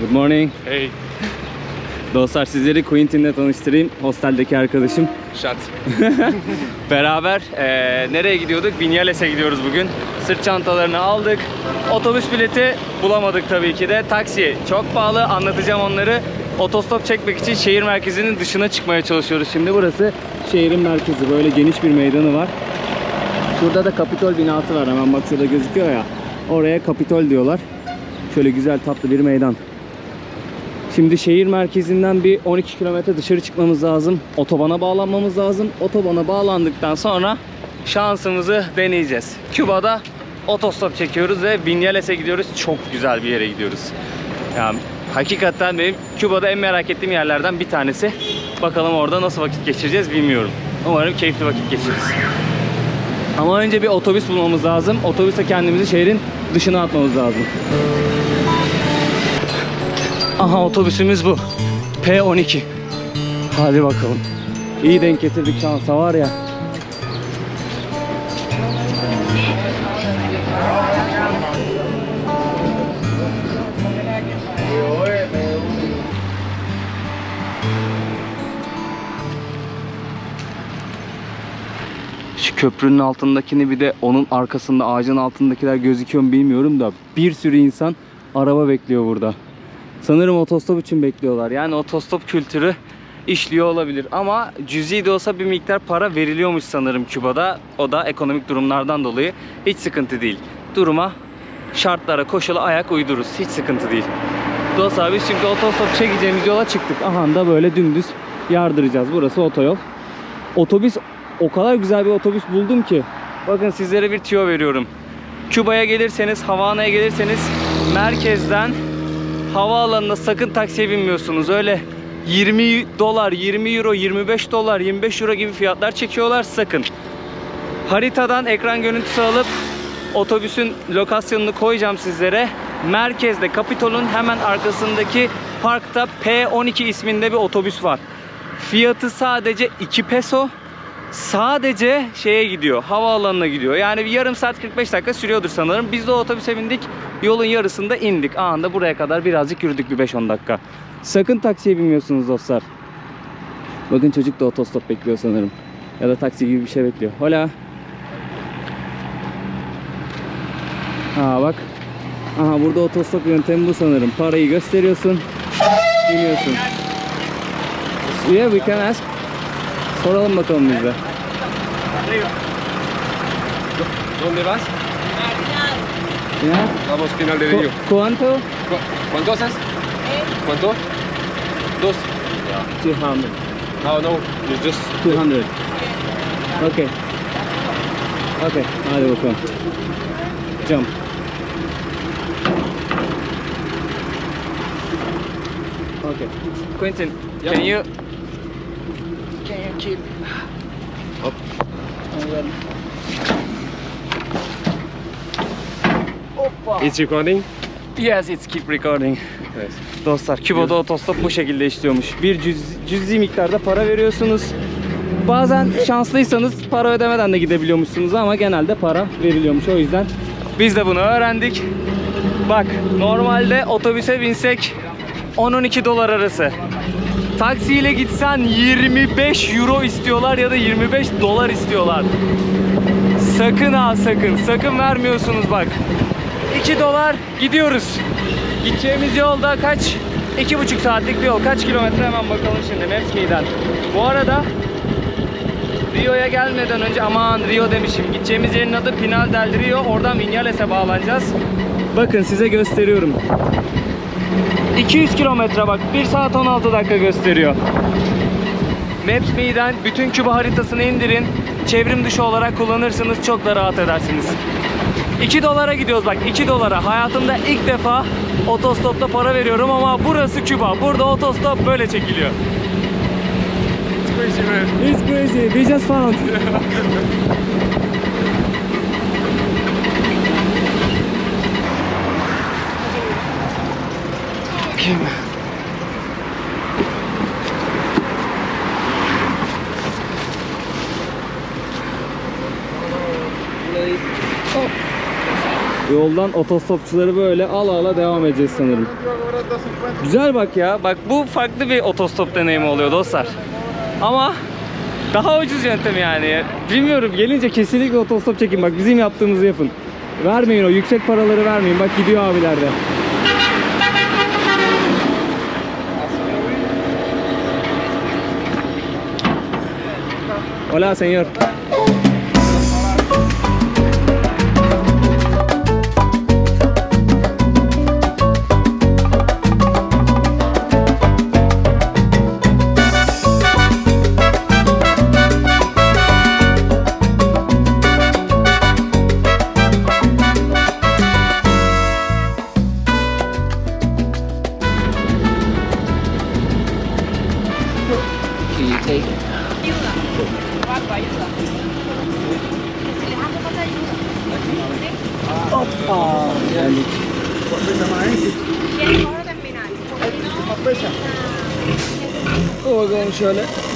Good morning. Hey, Dostlar sizleri Quentin'le tanıştırayım. Hosteldeki arkadaşım. shut. Beraber eee, nereye gidiyorduk? Vinyales'e gidiyoruz bugün. Sırt çantalarını aldık. Otobüs bileti bulamadık tabii ki de. Taksi çok pahalı. Anlatacağım onları. Otostop çekmek için şehir merkezinin dışına çıkmaya çalışıyoruz. Şimdi burası şehrin merkezi. Böyle geniş bir meydanı var. Şurada da Kapitol binası var. Hemen bak şurada gözüküyor ya. Oraya Kapitol diyorlar. Şöyle güzel tatlı bir meydan. Şimdi şehir merkezinden bir 12 kilometre dışarı çıkmamız lazım. Otobana bağlanmamız lazım. Otobana bağlandıktan sonra şansımızı deneyeceğiz. Küba'da otostop çekiyoruz ve Vinyales'e gidiyoruz. Çok güzel bir yere gidiyoruz. Yani hakikaten benim Küba'da en merak ettiğim yerlerden bir tanesi. Bakalım orada nasıl vakit geçireceğiz bilmiyorum. Umarım keyifli vakit geçiririz. Ama önce bir otobüs bulmamız lazım. Otobüse kendimizi şehrin dışına atmamız lazım. Aha otobüsümüz bu. P12. Hadi bakalım. İyi denk getirdik şansa var ya. Şu köprünün altındakini bir de onun arkasında ağacın altındakiler gözüküyor mu bilmiyorum da bir sürü insan araba bekliyor burada. Sanırım otostop için bekliyorlar. Yani otostop kültürü işliyor olabilir. Ama cüzi de olsa bir miktar para veriliyormuş sanırım Küba'da. O da ekonomik durumlardan dolayı hiç sıkıntı değil. Duruma, şartlara, koşula ayak uydururuz. Hiç sıkıntı değil. Dostlar biz şimdi otostop çekeceğimiz yola çıktık. Aha da böyle dümdüz yardıracağız. Burası otoyol. Otobüs o kadar güzel bir otobüs buldum ki. Bakın sizlere bir tüyo veriyorum. Küba'ya gelirseniz, Havana'ya gelirseniz merkezden havaalanına sakın taksiye binmiyorsunuz. Öyle 20 dolar, 20 euro, 25 dolar, 25 euro gibi fiyatlar çekiyorlar sakın. Haritadan ekran görüntüsü alıp otobüsün lokasyonunu koyacağım sizlere. Merkezde Kapitol'un hemen arkasındaki parkta P12 isminde bir otobüs var. Fiyatı sadece 2 peso. Sadece şeye gidiyor, havaalanına gidiyor. Yani bir yarım saat 45 dakika sürüyordur sanırım. Biz de otobüse bindik. Yolun yarısında indik. Anında buraya kadar birazcık yürüdük bir 5-10 dakika. Sakın taksiye binmiyorsunuz dostlar. Bakın çocuk da otostop bekliyor sanırım. Ya da taksi gibi bir şey bekliyor. Hola. Ha bak. Aha burada otostop yöntemi bu sanırım. Parayı gösteriyorsun. Biniyorsun. Yeah, we can ask. Soralım bakalım biz de. ¿Dónde vas? Ya. Vamos, final de Cu- ¿Cuánto? Cu- ¿Cuánto haces? ¿Cuánto? Dos. 200. No, no, it's just 200. Okay. Okay. Hadi bakalım. Jump. Okay. Quentin, Yeah. can you can you keep Hop. Then- Hoppa. It's recording. Yes, it's keep recording. Yes. Dostlar Küba'da otostop bu şekilde işliyormuş. Bir cüz, cüzi miktarda para veriyorsunuz. Bazen şanslıysanız para ödemeden de gidebiliyormuşsunuz ama genelde para veriliyormuş. O yüzden biz de bunu öğrendik. Bak normalde otobüse binsek 10-12 dolar arası. Taksiyle gitsen 25 euro istiyorlar ya da 25 dolar istiyorlar. Sakın ha sakın. Sakın vermiyorsunuz bak. 2 dolar gidiyoruz. Gideceğimiz yolda kaç? 2,5 saatlik bir yol. Kaç kilometre hemen bakalım şimdi Mapsme'den. Bu arada Rio'ya gelmeden önce aman Rio demişim. Gideceğimiz yerin adı Pinal del Rio. Oradan Viñales'e bağlanacağız. Bakın size gösteriyorum. 200 kilometre bak. 1 saat 16 dakika gösteriyor. Maps.me'den bütün Küba haritasını indirin. Çevrim dışı olarak kullanırsınız. Çok da rahat edersiniz. 2 dolara gidiyoruz bak 2 dolara. Hayatımda ilk defa otostopta para veriyorum ama burası Küba. Burada otostop böyle çekiliyor. It's crazy, man. It's crazy. We just found. Yoldan otostopçuları böyle ala ala devam edeceğiz sanırım. Güzel bak ya. Bak bu farklı bir otostop deneyimi oluyor dostlar. Ama daha ucuz yöntem yani. Bilmiyorum gelince kesinlikle otostop çekin. Bak bizim yaptığımızı yapın. Vermeyin o yüksek paraları vermeyin. Bak gidiyor abiler de. Hola señor.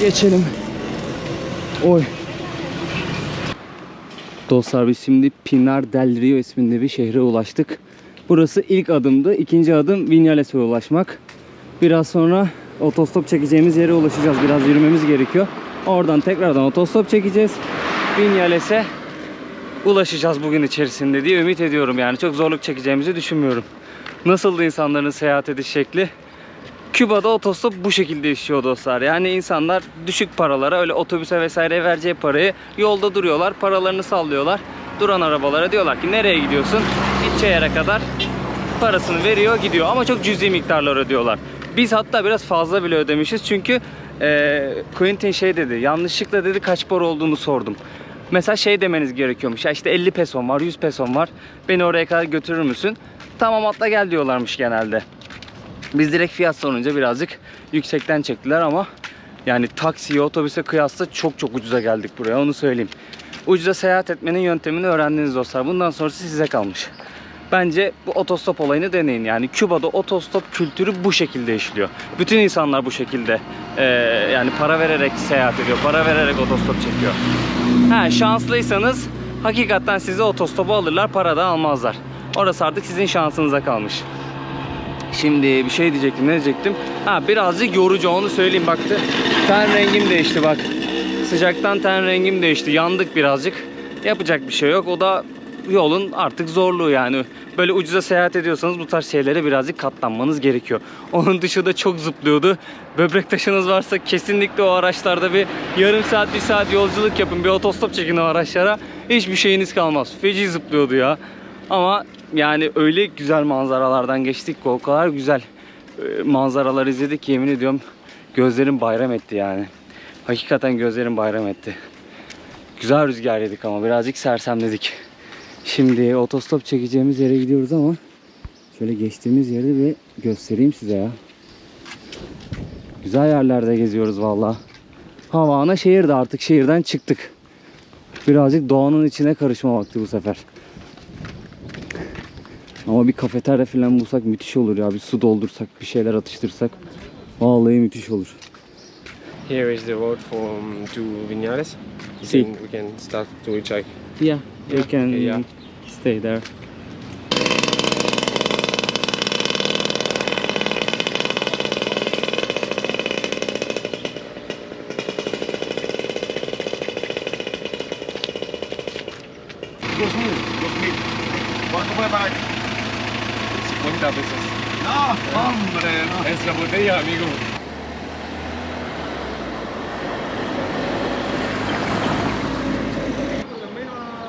Geçelim. Oy. Dostlar biz şimdi Pinar del Rio isminde bir şehre ulaştık. Burası ilk adımdı. İkinci adım Viñales'e ulaşmak. Biraz sonra otostop çekeceğimiz yere ulaşacağız. Biraz yürümemiz gerekiyor. Oradan tekrardan otostop çekeceğiz. Viñales'e ulaşacağız bugün içerisinde diye ümit ediyorum. Yani çok zorluk çekeceğimizi düşünmüyorum. Nasıldı insanların seyahat ediş şekli? Küba'da otostop bu şekilde işliyor dostlar. Yani insanlar düşük paralara öyle otobüse vesaire vereceği parayı yolda duruyorlar. Paralarını sallıyorlar. Duran arabalara diyorlar ki nereye gidiyorsun? Gideceği yere kadar parasını veriyor gidiyor. Ama çok cüzi miktarlar ödüyorlar. Biz hatta biraz fazla bile ödemişiz. Çünkü eee Quentin şey dedi. Yanlışlıkla dedi kaç para olduğunu sordum. Mesela şey demeniz gerekiyormuş. Ya işte 50 peson var, 100 peson var. Beni oraya kadar götürür müsün? Tamam atla gel diyorlarmış genelde. Biz direkt fiyat sorunca birazcık yüksekten çektiler ama yani taksiye, otobüse kıyasla çok çok ucuza geldik buraya onu söyleyeyim. Ucuza seyahat etmenin yöntemini öğrendiniz dostlar. Bundan sonrası size kalmış. Bence bu otostop olayını deneyin. Yani Küba'da otostop kültürü bu şekilde işliyor. Bütün insanlar bu şekilde eee, yani para vererek seyahat ediyor. Para vererek otostop çekiyor. Ha, şanslıysanız hakikaten sizi otostopa alırlar, para da almazlar. Orası artık sizin şansınıza kalmış. Şimdi bir şey diyecektim. Ne diyecektim? Ha birazcık yorucu onu söyleyeyim baktı. Ten rengim değişti bak. Sıcaktan ten rengim değişti. Yandık birazcık. Yapacak bir şey yok. O da yolun artık zorluğu yani. Böyle ucuza seyahat ediyorsanız bu tarz şeylere birazcık katlanmanız gerekiyor. Onun dışında çok zıplıyordu. Böbrek taşınız varsa kesinlikle o araçlarda bir yarım saat bir saat yolculuk yapın. Bir otostop çekin o araçlara. Hiçbir şeyiniz kalmaz. Feci zıplıyordu ya. Ama yani öyle güzel manzaralardan geçtik ki o kadar güzel e, manzaralar izledik ki yemin ediyorum gözlerim bayram etti yani. Hakikaten gözlerim bayram etti. Güzel rüzgar yedik ama birazcık sersemledik. Şimdi otostop çekeceğimiz yere gidiyoruz ama şöyle geçtiğimiz yeri bir göstereyim size ya. Güzel yerlerde geziyoruz valla. Havana şehirde artık şehirden çıktık. Birazcık doğanın içine karışma vakti bu sefer. Ama bir kafeterya falan bulsak müthiş olur ya. Bir su doldursak, bir şeyler atıştırsak. Vallahi müthiş olur. Here is the road from to Vinales. You Si. can, we can start to hitchhike. Yeah, you can okay, yeah. stay there. ¿Cuánto puede pagar? 50 pesos. No, hombre, no. Es la botella, amigo.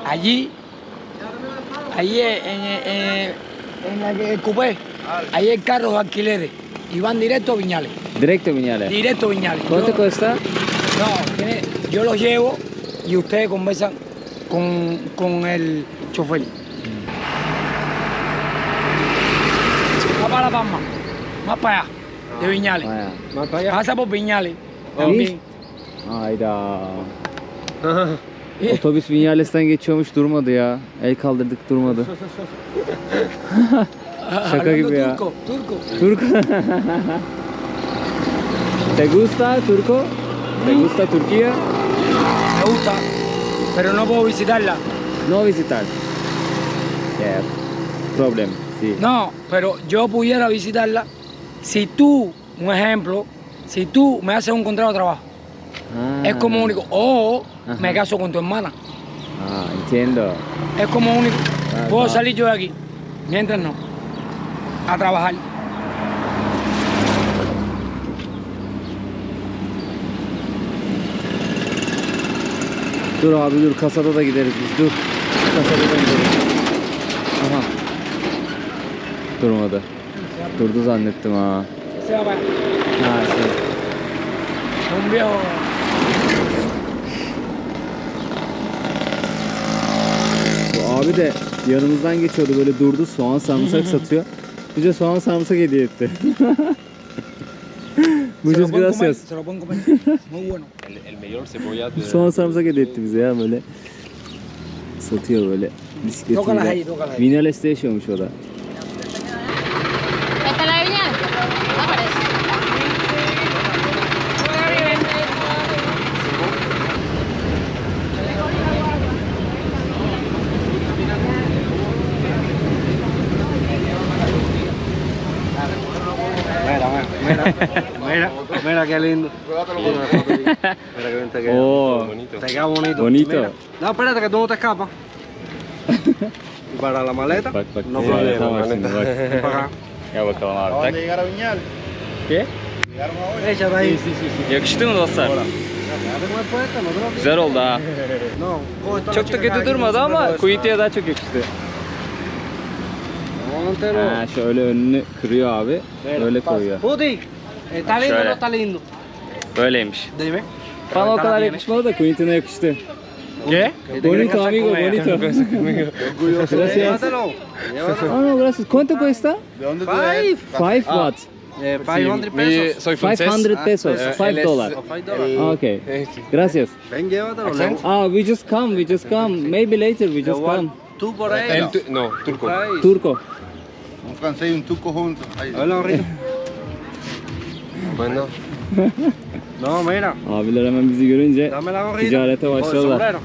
Allí, allí en, en, en el cupé, ahí hay carros de alquileres y van directo a Viñales, Directo Viñales. directo a Viñales. ¿Cuánto cuesta? No, tiene- yo los llevo y ustedes conversan con, con el chofer. Palma, más para allá, de Viñales. Bayağı. Más para allá. Pasa por Viñales también. Hayda. Otobüs Viñales'ten geçiyormuş durmadı ya. El kaldırdık durmadı. Şaka gibi ya. Turco, turco. Turco. ¿Te gusta Turco? ¿Te gusta Turquía? Me gusta, pero no puedo visitarla. No visitar. Yeah. problem. Sí. No, pero yo pudiera visitarla si tú, un ejemplo, si tú me haces un contrato de trabajo. Ah. Es como único. O Ajá. me caso con tu hermana. Ah, entiendo. Es como único. Ah, Puedo salir yo de aquí. Mientras no. A trabajar. Dur abi dur kasada da gideriz biz dur. Kasada da gideriz. Aha. Durmadı. Durdu zannettim ha. Ha şey. Bu abi de yanımızdan geçiyordu böyle durdu soğan sarımsak satıyor. Bize soğan sarımsak hediye etti. Muchas gracias. Soğan sarımsak hediye etti bize ya böyle. Satıyor böyle bisikletiyle. Vinales'te yaşıyormuş o da. ¿Esta es la de Viñal? No parece. Mira, mira, mira, mira qué lindo. Mira qué bien te queda. Oo. Te queda bonito. Bonito. Mira. No, espérate que tú no te escapas. Y para la maleta, Bak bak. no Ee, problema. tamam şimdi bak. Ven para acá. Gel bakalım abi. Tak. llegar a Viñal? ¿Qué? Échate ahí. Yakıştı mı dostlar? Quédate con el puesto, no te lo Güzel oldu ha. No, coge toda la Çok da chica kötü acá, durmadı no, ama no, Kuyutu'ya daha çok yakıştı. Póntelo. Ha, şöyle önünü kırıyor abi. Böyle koyuyor. Puti, ¿está lindo no está lindo? Böyleymiş. Dime. Bana o kadar yakışmadı da Quentin'e yakıştı. ¿Qué? Bonito amigo, bonito. Gracias. Ah, gracias. ¿Cuánto cuesta? ¿De dónde tú Five. Five what? Eh, 500 pesos. soy francés. 500 pesos. Ah, 5 dolar. O five dollars. Ah, okay. Gracias. Ven, llévatelo. Ah, we just come, we just come. Maybe later we just come. Tú por ahí. No, turco. Turco. Un francés y un turco juntos. Ahí. Hola, Rito. Bueno, No, mira. Abiler hemen bizi görünce ticarete başladılar.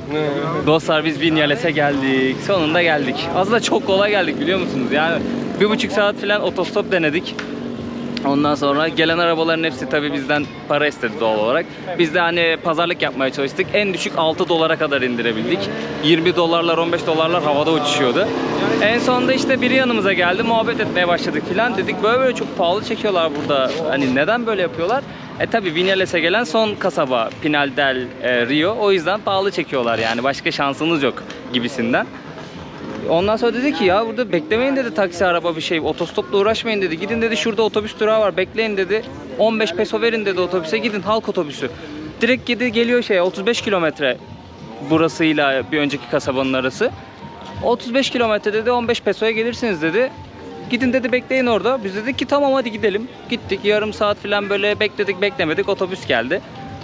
Dostlar biz Vinyales'e geldik. Sonunda geldik. Aslında çok kolay geldik biliyor musunuz? Yani bir buçuk saat falan otostop denedik. Ondan sonra gelen arabaların hepsi tabii bizden para istedi doğal olarak. Biz de hani pazarlık yapmaya çalıştık. En düşük 6 dolara kadar indirebildik. 20 dolarlar 15 dolarlar havada uçuşuyordu. En sonunda işte biri yanımıza geldi. Muhabbet etmeye başladık filan. Dedik böyle böyle çok pahalı çekiyorlar burada. Hani neden böyle yapıyorlar? E tabi Vinyales'e gelen son kasaba Pinal del e, Rio. O yüzden pahalı çekiyorlar yani. Başka şansınız yok gibisinden. Ondan sonra dedi ki ya burada beklemeyin dedi taksi araba bir şey otostopla uğraşmayın dedi. Gidin dedi şurada otobüs durağı var bekleyin dedi. 15 peso verin dedi otobüse gidin halk otobüsü. Direkt gidi geliyor şey 35 kilometre burasıyla bir önceki kasabanın arası. 35 kilometre dedi 15 pesoya gelirsiniz dedi. Gidin dedi bekleyin orada. Biz dedik ki tamam hadi gidelim. Gittik yarım saat falan böyle bekledik beklemedik otobüs geldi.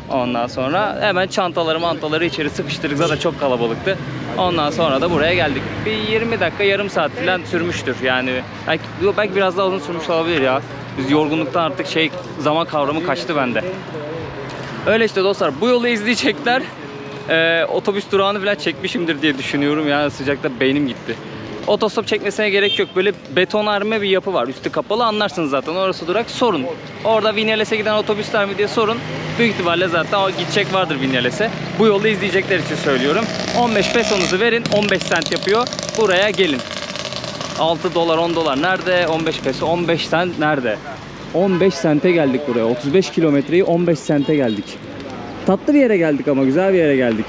Ondan sonra hemen çantaları mantaları içeri sıkıştırdık zaten çok kalabalıktı. Ondan sonra da buraya geldik. Bir 20 dakika yarım saat falan sürmüştür yani. Belki, belki biraz daha uzun sürmüş olabilir ya. Biz yorgunluktan artık şey zaman kavramı kaçtı bende. Öyle işte dostlar bu yolu izleyecekler. Ee, otobüs durağını falan çekmişimdir diye düşünüyorum yani sıcakta beynim gitti. Otostop çekmesine gerek yok. Böyle betonarme bir yapı var. Üstü kapalı anlarsınız zaten. Orası durak. Sorun. Orada Vinyales'e giden otobüsler mi diye sorun. Büyük ihtimalle zaten o gidecek vardır Vinyales'e. Bu yolu izleyecekler için söylüyorum. 15 pesonuzu verin. 15 sent yapıyor. Buraya gelin. 6 dolar 10 dolar nerede? 15 peso 15 sent nerede? 15 sente geldik buraya. 35 kilometreyi 15 sente geldik. Tatlı bir yere geldik ama güzel bir yere geldik.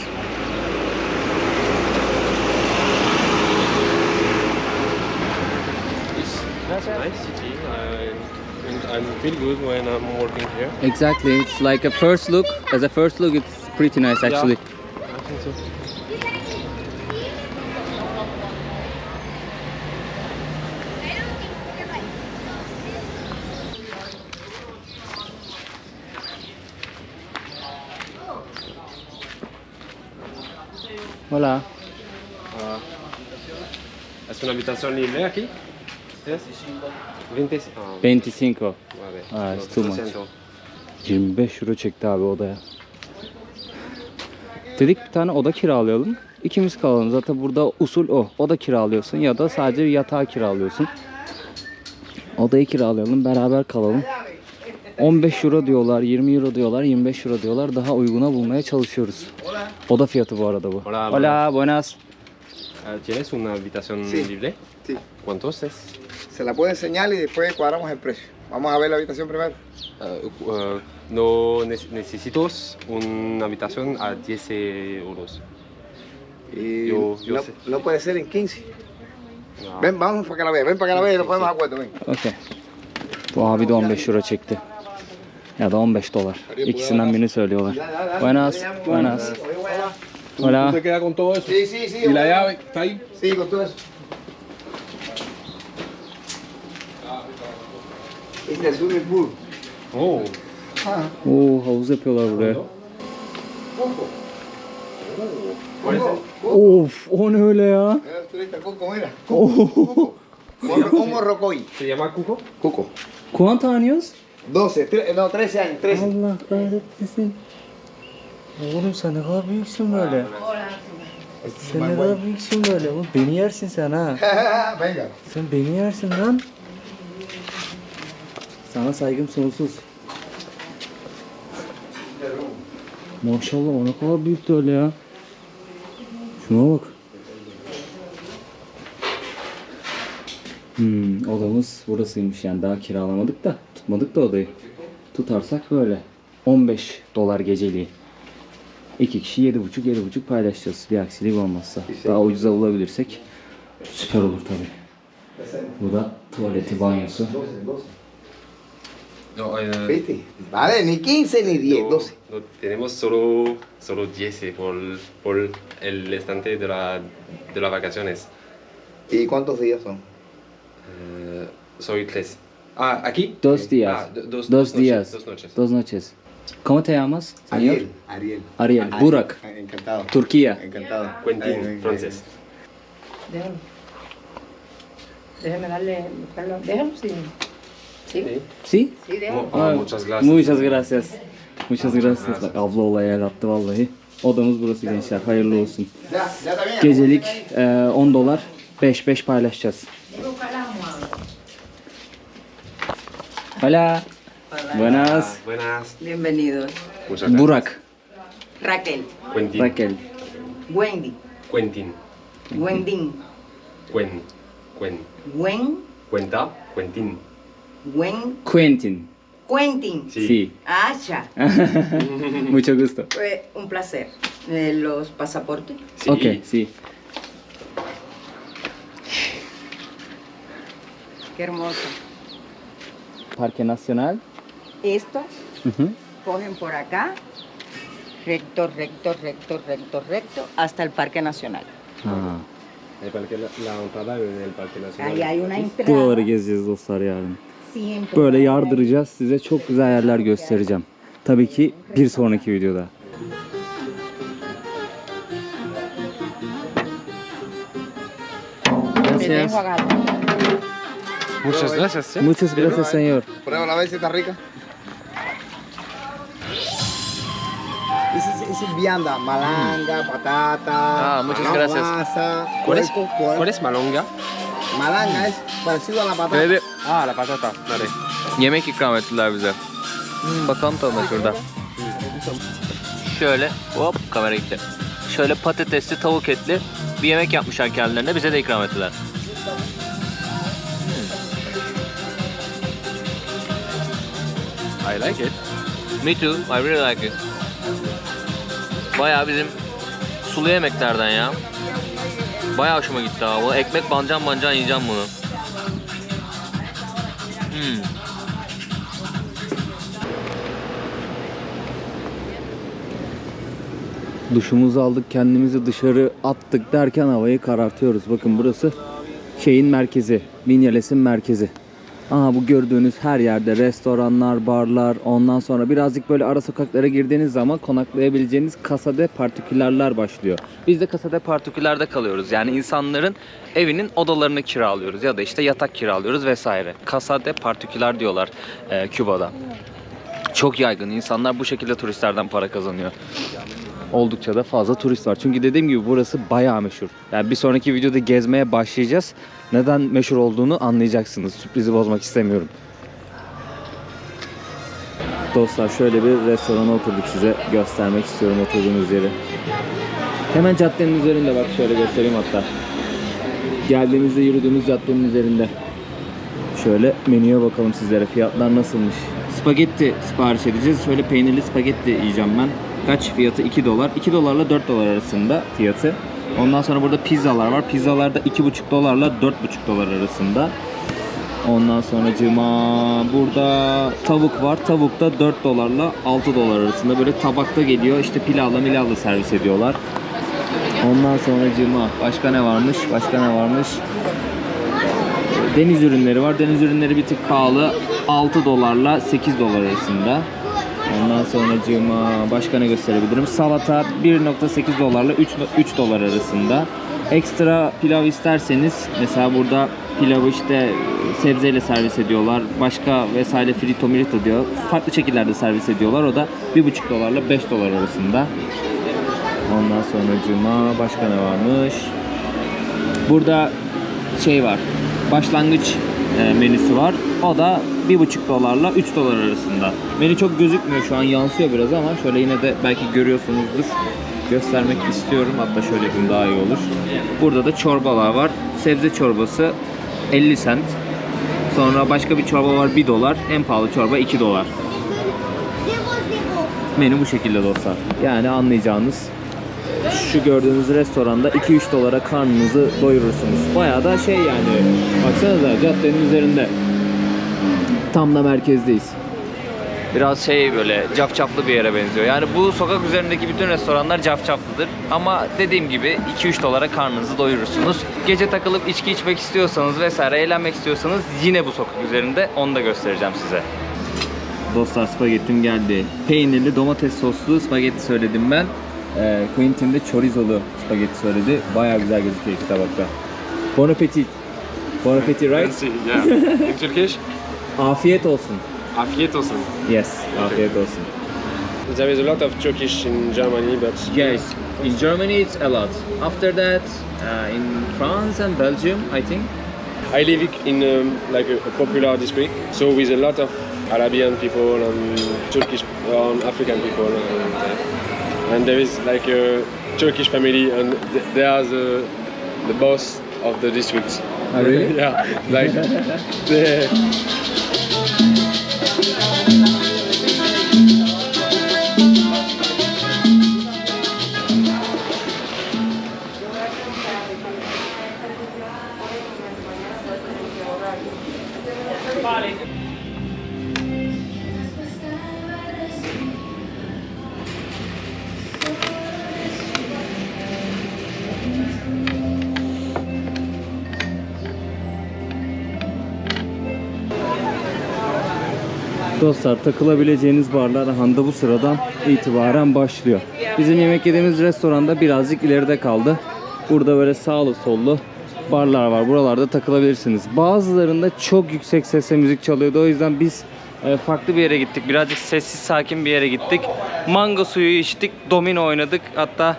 Good when I'm working here. Exactly. It's like a first look. As a first look it's pretty nice actually. I think so. Hola. Ah, ¿Es una habitación libre aquí? ¿Es? 20. Ah, 25. vale. Ah, it's too much. siento. 25 euro çekti abi odaya. Dedik bir tane oda kiralayalım. ikimiz kalalım. Zaten burada usul o. O da kiralıyorsun ya da sadece yatağı kiralıyorsun. Odayı kiralayalım beraber kalalım. 15 euro diyorlar, 20 euro diyorlar, 25 euro diyorlar. Daha uyguna bulmaya çalışıyoruz. Oda fiyatı bu arada bu. Hola, Hola buenas. Ah, ¿Tienes una habitación Sí. libre? Sí. ¿Cuántos es? Se la puede enseñar y después cuadramos el precio. Vamos a ver la habitación primero. Ah, uh, no ne- necesito una habitación a 10 euros. Y Yo- yo no, sé. no puede ser en 15. Ah, Ven, vamos para que la veas. Ven para que la veas y nos ponemos de acuerdo. Ven. Okey. Bu abi de 15 euro çekti. Ya da 15 dolar. İkisinden birini söylüyorlar. Buenas, buenas. Hola. ¿Usted queda con todo eso? Sí, sí, sí. ¿Y la llave está ahí? Sí, con todo eso. Este es swimming pool. Oh, Oo havuz yapıyorlar buraya. Of o ne öyle ya? Un morrocoy. ¿Se llama Cuco? Cuco. ¿Cuántos años? 12, tre- no, 13 años, 13. Allah kahretmesin. Oğlum sen ne kadar büyüksün böyle. Sen ne kadar büyüksün böyle. Oğlum beni yersin sen ha. Sen beni yersin lan. Sana saygım sonsuz. Maşallah o ne kadar büyüktü öyle ya. Şuna bak. Hmm, odamız burasıymış yani daha kiralamadık da tutmadık da odayı. Tutarsak böyle 15 dolar geceliği. İki kişi 7,5 7,5 paylaşacağız bir aksilik olmazsa. Daha ucuza bulabilirsek süper olur tabi. Bu da tuvaleti, banyosu. No, eh. Vale, ni 15 ni 10, no, 12. no, tenemos solo, solo 10 por, por el estante de, la, de las vacaciones. ¿Y cuántos días son? Eh, soy tres. Ah, ¿aquí? Dos días. Ah, do- dos, Dos dos días. Noches, dos noches. Dos noches. ¿Cómo te llamas, señor? Ariel. Ariel. Ariel. Burak. Encantado. Turquía. Encantado. Quentin, francés. Déjame. Déjame darle. Déjame, sí. Sí, Sí. ¿Sí? sí, déjame. Mu- ah, muchas gracias. Muchas gracias. Muchas gracias. Bak abla olaya el attı vallahi. Odamız burası gençler. Hayırlı olsun. Gecelik e, 10 dolar 5-5 paylaşacağız. Hola. Buenas. Buenas. Bienvenidos. Muchas gracias. Burak. Raquel, Quentin. Raquel. Wendy, Quentin. Wendín, Cuen. Cuen. Wen, Cuenta. Quentin. Wen, Quentin. Quentin. Sí. Sí. Asha. Mucho gusto. Fue un placer. Eh, los pasaportes. Sí. Ok, sí. Qué hermoso. Parque Nacional. Estos Ujú. cogen por acá, recto, recto, recto, recto, recto, hasta el Parque Nacional. Ha. El parque, la, la entrada en el Parque Nacional. Ahí hay una entrada. Buraları gezeceğiz dostlar yarın. Siempre. Böyle yardıracağız. Size çok güzel yerler göstereceğim. Tabii ki bir sonraki videoda. Agarrar. Muchas gracias. ¿eh? Muchas gracias señor. Pruébala a ver si está rica. Es vianda, malanga, patata. Ah, muchas gracias. masa, ¿Cuál es. ¿Cuál es malonga? Malanga es parecido a la patata. Böyle bir Ah, la patata. Dale. yemek ikram ettiler bize. Bakalım tadına şurada. Şöyle hop kamera gitti. Şöyle patatesli tavuk etli bir yemek yapmışlar kendilerine bize de ikram ettiler. I like it. Me too. I really like it. Bayağı bizim sulu yemeklerden ya. Bayağı hoşuma gitti ha. Bu ekmek bancan bancan yiyeceğim bunu. Hmm. Duşumuzu aldık, kendimizi dışarı attık derken havayı karartıyoruz. Bakın burası şeyin merkezi, Vinyales'in merkezi. Aha bu gördüğünüz her yerde restoranlar, barlar, ondan sonra birazcık böyle ara sokaklara girdiğiniz zaman konaklayabileceğiniz kasade partikülerler başlıyor. Biz de kasade partikülerde kalıyoruz. Yani insanların evinin odalarını kiralıyoruz ya da işte yatak kiralıyoruz vesaire. Kasade partiküler diyorlar e, Küba'da. Çok yaygın. İnsanlar bu şekilde turistlerden para kazanıyor. Oldukça da fazla turist var. Çünkü dediğim gibi burası bayağı meşhur. Yani bir sonraki videoda gezmeye başlayacağız. Neden meşhur olduğunu anlayacaksınız. Sürprizi bozmak istemiyorum. Dostlar şöyle bir restorana oturduk size göstermek istiyorum oturduğumuz yeri. Hemen caddenin üzerinde bak şöyle göstereyim hatta. Geldiğimizde yürüdüğümüz caddenin üzerinde. Şöyle menüye bakalım sizlere. Fiyatlar nasılmış? Spagetti sipariş edeceğiz. Şöyle peynirli spagetti yiyeceğim ben. Kaç fiyatı? 2 dolar. 2 dolarla 4 dolar arasında fiyatı. Ondan sonra burada pizzalar var. Pizzalar da 2,5 dolarla 4,5 dolar arasında. Ondan sonra cıma burada tavuk var. Tavuk da 4 dolarla 6 dolar arasında. Böyle tabakta geliyor. İşte pilavla milavla servis ediyorlar. Ondan sonra cıma. Başka ne varmış? Başka ne varmış? Deniz ürünleri var. Deniz ürünleri bir tık pahalı. 6 dolarla 8 dolar arasında. Ondan sonra cıma başka ne gösterebilirim? Salata 1.8 dolarla 3, 3 dolar arasında. Ekstra pilav isterseniz mesela burada pilavı işte sebzeyle servis ediyorlar. Başka vesaire frito milito diyor. Farklı şekillerde servis ediyorlar. O da 1.5 dolarla 5 dolar arasında. Ondan sonra cuma başka ne varmış? Burada şey var. Başlangıç e, menüsü var. O da 1,5 dolarla 3 dolar arasında. Menü çok gözükmüyor şu an yansıyor biraz ama şöyle yine de belki görüyorsunuzdur. Göstermek istiyorum. Hatta şöyle yapayım daha iyi olur. Burada da çorbalar var. Sebze çorbası 50 cent. Sonra başka bir çorba var 1 dolar. En pahalı çorba 2 dolar. Menü bu şekilde dostlar. Yani anlayacağınız şu gördüğünüz restoranda 2-3 dolara karnınızı doyurursunuz. Bayağı da şey yani. Baksanıza caddenin üzerinde. Tam da merkezdeyiz. Biraz şey böyle cafcaflı bir yere benziyor. Yani bu sokak üzerindeki bütün restoranlar cafcaflıdır. Ama dediğim gibi 2-3 dolara karnınızı doyurursunuz. Gece takılıp içki içmek istiyorsanız vesaire eğlenmek istiyorsanız yine bu sokak üzerinde onu da göstereceğim size. Dostlar spagettim geldi. Peynirli domates soslu spagetti söyledim ben. Ee, Quentin de chorizolu spagetti söyledi. Bayağı güzel gözüküyor iki tabakta. Bon appetit. Bon appetit right? Merci. Yeah. In Turkish, Afiyet olsun. afiyet olsun. Yes, afiyet olsun. There is a lot of Turkish in Germany, but Yes, in Germany it's a lot. After that, uh, in France and Belgium, I think. I live in um, like a, a popular district, so with a lot of Arabian people and Turkish and African people, and, uh, and there is like a Turkish family, and th- they are the the boss of the district. Oh, really? yeah, like they. Dostlar takılabileceğiniz barlar Handa bu sıradan itibaren başlıyor. Bizim yemek yediğimiz restoranda birazcık ileride kaldı. Burada böyle sağlı sollu barlar var. Buralarda takılabilirsiniz. Bazılarında çok yüksek sesle müzik çalıyordu. O yüzden biz e, farklı bir yere gittik. Birazcık sessiz sakin bir yere gittik. Mango suyu içtik. Domino oynadık. Hatta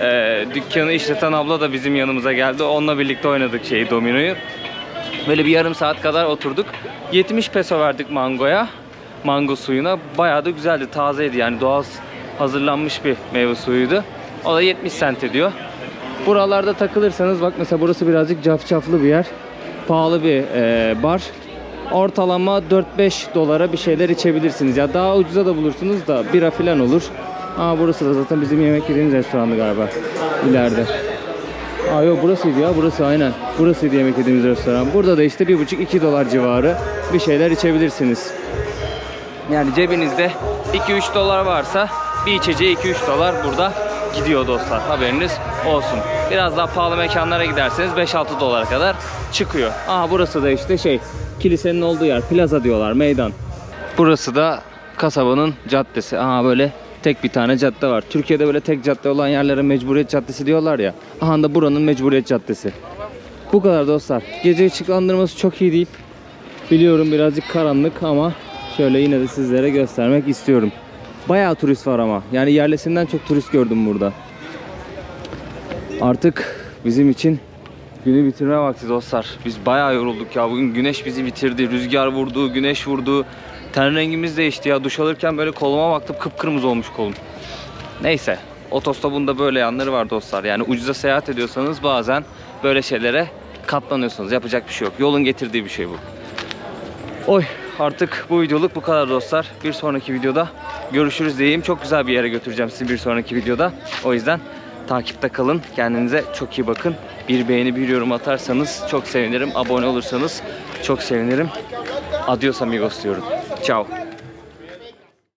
e, dükkanı işleten abla da bizim yanımıza geldi. Onunla birlikte oynadık şeyi dominoyu. Böyle bir yarım saat kadar oturduk. 70 peso verdik mangoya. Mango suyuna. Bayağı da güzeldi. Tazeydi yani doğal hazırlanmış bir meyve suyuydu. O da 70 cent ediyor. Buralarda takılırsanız bak mesela burası birazcık cafcaflı bir yer. Pahalı bir e, bar. Ortalama 4-5 dolara bir şeyler içebilirsiniz. Ya daha ucuza da bulursunuz da bira falan olur. Aa burası da zaten bizim yemek yediğimiz restorandı galiba. İleride. Aa yok burasıydı ya burası aynen. Burasıydı yemek yediğimiz restoran. Burada da işte 1,5-2 dolar civarı bir şeyler içebilirsiniz. Yani cebinizde 2-3 dolar varsa bir içeceğe 2-3 dolar burada gidiyor dostlar. Haberiniz olsun. Biraz daha pahalı mekanlara giderseniz 5-6 dolara kadar çıkıyor. Aha burası da işte şey kilisenin olduğu yer. Plaza diyorlar meydan. Burası da kasabanın caddesi. Aha böyle tek bir tane cadde var. Türkiye'de böyle tek cadde olan yerlere mecburiyet caddesi diyorlar ya. Aha da buranın mecburiyet caddesi. Bu kadar dostlar. Gece ışıklandırması çok iyi değil. Biliyorum birazcık karanlık ama şöyle yine de sizlere göstermek istiyorum. Bayağı turist var ama. Yani yerlisinden çok turist gördüm burada. Artık bizim için günü bitirme vakti dostlar. Biz bayağı yorulduk ya. Bugün güneş bizi bitirdi. Rüzgar vurdu, güneş vurdu. Ten rengimiz değişti ya. Duş alırken böyle koluma baktım kıpkırmızı olmuş kolum. Neyse. Otostopun da böyle yanları var dostlar. Yani ucuza seyahat ediyorsanız bazen böyle şeylere katlanıyorsunuz. Yapacak bir şey yok. Yolun getirdiği bir şey bu. Oy artık bu videoluk bu kadar dostlar. Bir sonraki videoda görüşürüz diyeyim. Çok güzel bir yere götüreceğim sizi bir sonraki videoda. O yüzden takipte kalın. Kendinize çok iyi bakın. Bir beğeni bir yorum atarsanız çok sevinirim. Abone olursanız çok sevinirim. Adios amigos diyorum. Ciao.